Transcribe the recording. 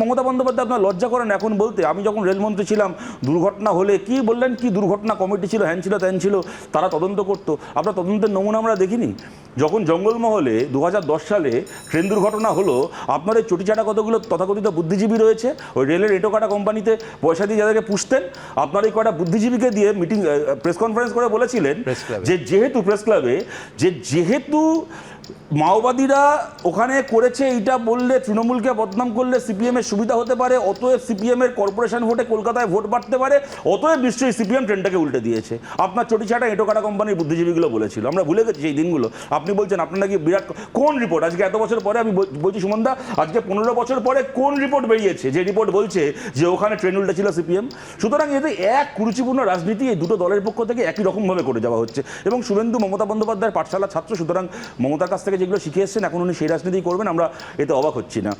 মমতা বন্দ্যোপাধ্যায় আপনার লজ্জা করেন এখন বলতে আমি যখন রেলমন্ত্রী ছিলাম দুর্ঘটনা হলে কি বললেন? কি দুর্ঘটনা? কমিটি ছিল হ্যান ছিল ত্যান ছিল তারা তদন্ত করতো। আপনার তদন্তের নমুনা আমরা দেখিনি। যখন জঙ্গলমহলে দু হাজার দশ সালে ট্রেন দুর্ঘটনা হলো আপনার এই চটিচাটা কতগুলো তথাকথিত বুদ্ধিজীবী রয়েছে? ওই রেলের এটো কাটা কোম্পানিতে পয়সা দিয়ে যাদেরকে পুষতেন আপনার এই কটা বুদ্ধিজীবীকে দিয়ে মিটিং প্রেস কনফারেন্স করে বলেছিলেন। যে যেহেতু প্রেস ক্লাবে যে যেহেতু মাওবাদীরা ওখানে করেছে এইটা বললে, তৃণমূলকে বদনাম করলে সিপিএমের সুবিধা হতে পারে, অতএব সিপিএমের কর্পোরেশন ভোটে কলকাতায় ভোট বাড়তে পারে, অতএব নিশ্চয়ই সিপিএম ট্রেনটাকে উল্টে দিয়েছে। আপনার চটিচাটা এটোকাটা কোম্পানির বুদ্ধিজীবীগুলো বলেছিল, আমরা ভুলে গেছি সেই দিনগুলো। আপনি বলছেন, আপনার নাকি বিরাট কোন রিপোর্ট? আজকে এত বছর পরে আমি বল- বলছি সুমনদা, আজকে পনেরো বছর পরে কোন রিপোর্ট বেরিয়েছে? যে রিপোর্ট বলছে যে ওখানে ট্রেন উল্টে ছিল সিপিএম। সুতরাং এতে এক কুরুচিপূর্ণ রাজনীতি এই দুটো দলের পক্ষ থেকে একই রকমভাবে করে যাওয়া হচ্ছে। এবং শুভেন্দু মমতা বন্দ্যোপাধ্যায়ের পাঠশালা ছাত্র, সুতরাং মমতার কাছ থেকে যেগুলো শিখে এসছেন, এখন উনি সেই রাজনীতি করবেন, আমরা এতে অবাক হচ্ছি না।